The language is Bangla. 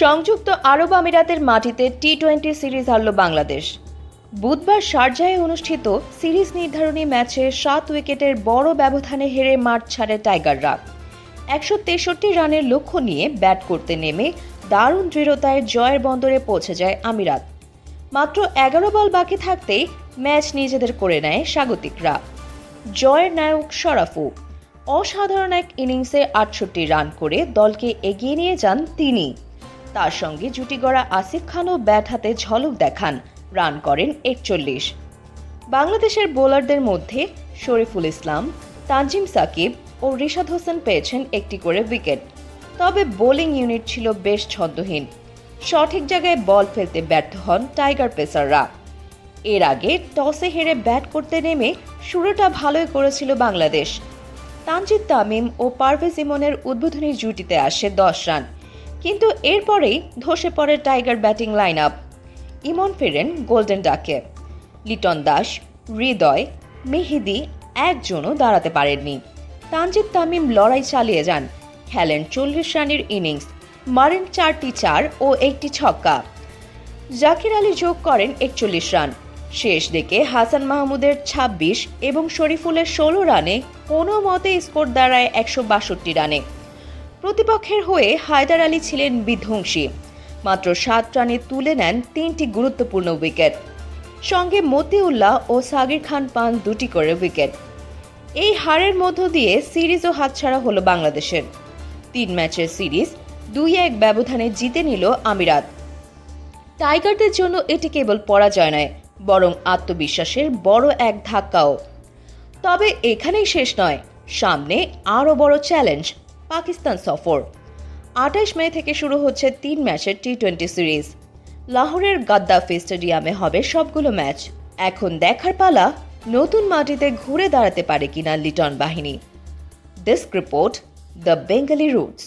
সংযুক্ত আরব আমিরাতের মাটিতে টি টোয়েন্টি সিরিজ হারল বাংলাদেশ। বুধবার শারজাহে অনুষ্ঠিত সিরিজ নির্ধারণী ম্যাচে সাত উইকেটের বড় ব্যবধানে হেরে মাঠ ছাড়ে টাইগাররা। একশো তেষট্টি রানের লক্ষ্য নিয়ে ব্যাট করতে নেমে দারুণ দৃঢ়তায় জয়ের বন্দরে পৌঁছে যায় আমিরাত। মাত্র এগারো বল বাকি থাকতেই ম্যাচ নিজেদের করে নেয় স্বাগতিকরা। জয়ের নায়ক শরাফু, অসাধারণ এক ইনিংসে আটষট্টি রান করে দলকে এগিয়ে নিয়ে যান তিনি। তার সঙ্গে জুটি গড়া আসিফ খানও ব্যাট হাতে ঝলক দেখান। রান করেন একচল্লিশ। বাংলাদেশের বোলারদের মধ্যে শরীফুল ইসলাম, তানজিম সাকিব ও রিশাদ হোসেন পেয়েছেন একটি করে উইকেট। তবে বোলিং ইউনিট ছিল বেশ ছন্দহীন। সঠিক জায়গায় বল ফেলতে ব্যর্থ হন টাইগার পেসাররা। এর আগে টসে হেরে ব্যাট করতে নেমে শুরুটা ভালোই করেছিল বাংলাদেশ। তানজিদ তামিম ও পারভেজ ইমনের উদ্বোধনী জুটিতে আসে দশ রান। কিন্তু এরপরেই ধসে পড়ে tiger batting line up Emon ফেরেন গোল্ডেন ডাকে। লিটন দাস, হৃদয়, মেহেদি একজনও দাঁড়াতে পারেননি। তানজিদ তামিম লড়াই চালিয়ে যান। খেলেন চল্লিশ রানের ইনিংস মারেন চারটি চার ও একটি ছক্কা। জাকির আলী যোগ করেন একচল্লিশ রান। শেষ দিকে হাসান মাহমুদের ২৬ এবং শরীফুলের ষোলো রানে কোনো মতে স্কোর দাঁড়ায় একশো বাষট্টি রানে। প্রতিপক্ষের হয়ে হায়দার আলী ছিলেন বিধ্বংসী। মাত্র সাত রানে তুলে নেন তিনটি গুরুত্বপূর্ণ উইকেট। সঙ্গে মতিউল্লাহ ও সাগির খান পান দুটি করে উইকেট। এই হারের মধ্য দিয়ে সিরিজও হাতছাড়া হলো বাংলাদেশের। তিন ম্যাচের সিরিজ, দুই এক ব্যবধানে জিতে নিল আমিরাত। টাইগারদের জন্য এটি কেবল পরাজয় নয়, বরং আত্মবিশ্বাসের বড় এক ধাক্কাও। তবে এখানেই শেষ নয়, সামনে আরও বড় চ্যালেঞ্জ পাকিস্তান সফর। আঠাশ মে থেকে শুরু হচ্ছে তিন ম্যাচের টি টোয়েন্টি সিরিজ লাহোরের গাদ্দাফি স্টেডিয়ামে হবে সবগুলো ম্যাচ। এখন দেখার পালা নতুন মাটিতে ঘুরে দাঁড়াতে পারে কিনা লিটন বাহিনী। Desk report The Bengali Roots.